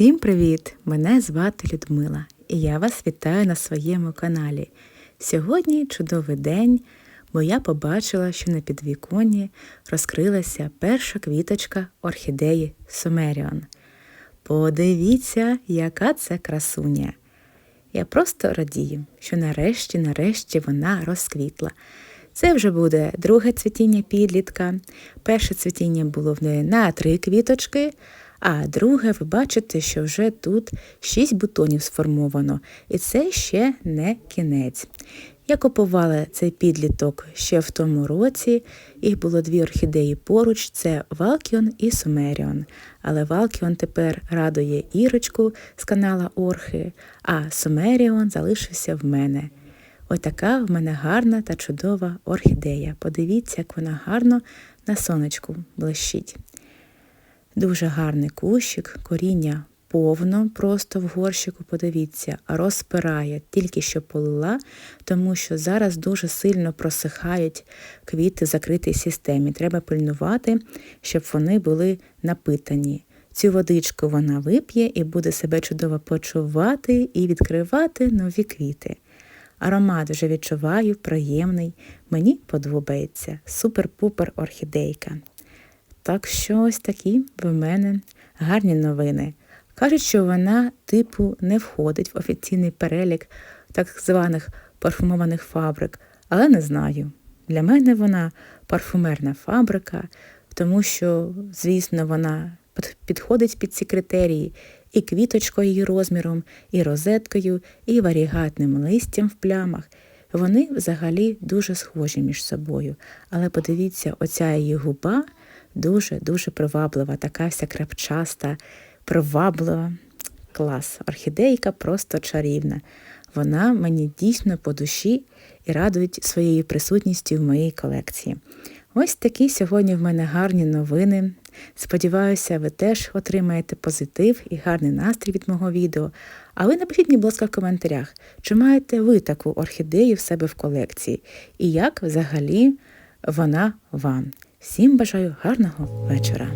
Всім привіт! Мене звати Людмила і я вас вітаю на своєму каналі. Сьогодні чудовий день, бо я побачила, що на підвіконні розкрилася перша квіточка орхідеї Сумеріон. Подивіться, яка це красуня! Я просто радію, що нарешті, нарешті вона розквітла. Це вже буде друге цвітіння підлітка. Перше цвітіння було в неї на три квіточки, а друге, ви бачите, що вже тут шість бутонів сформовано, і це ще не кінець. Я купувала цей підліток ще в тому році. Їх було дві орхідеї поруч: це Валкіон і Сумеріон. Але Валкіон тепер радує Ірочку з канала Орхи, а Сумеріон залишився в мене. Ось така в мене гарна та чудова орхідея. Подивіться, як вона гарно на сонечку блищить. Дуже гарний кущик, коріння повно, просто в горщику, подивіться, розпирає, тільки що полила, тому що зараз дуже сильно просихають квіти в закритій системі. Треба пильнувати, щоб вони були напитані. Цю водичку вона вип'є і буде себе чудово почувати і відкривати нові квіти. Аромат вже відчуваю, приємний, мені подобається. Супер-пупер орхідейка. Так що ось такі в мене гарні новини. Кажуть, що вона, типу, не входить в офіційний перелік так званих парфумованих фабрик, але не знаю. Для мене вона парфумерна фабрика, тому що, звісно, вона підходить під ці критерії і квіточкою її розміром, і розеткою, і варігатним листям в плямах. Вони взагалі дуже схожі між собою. Але подивіться, оця її губа дуже-дуже приваблива, така вся крапчаста, приваблива. Клас. Орхідейка просто чарівна. Вона мені дійсно по душі і радує своєю присутністю в моїй колекції. Ось такі сьогодні в мене гарні новини. Сподіваюся, ви теж отримаєте позитив і гарний настрій від мого відео. А ви напишіть, будь ласка, в коментарях, чи маєте ви таку орхідею в себе в колекції, і як взагалі вона вам. Всім бажаю гарного вечора!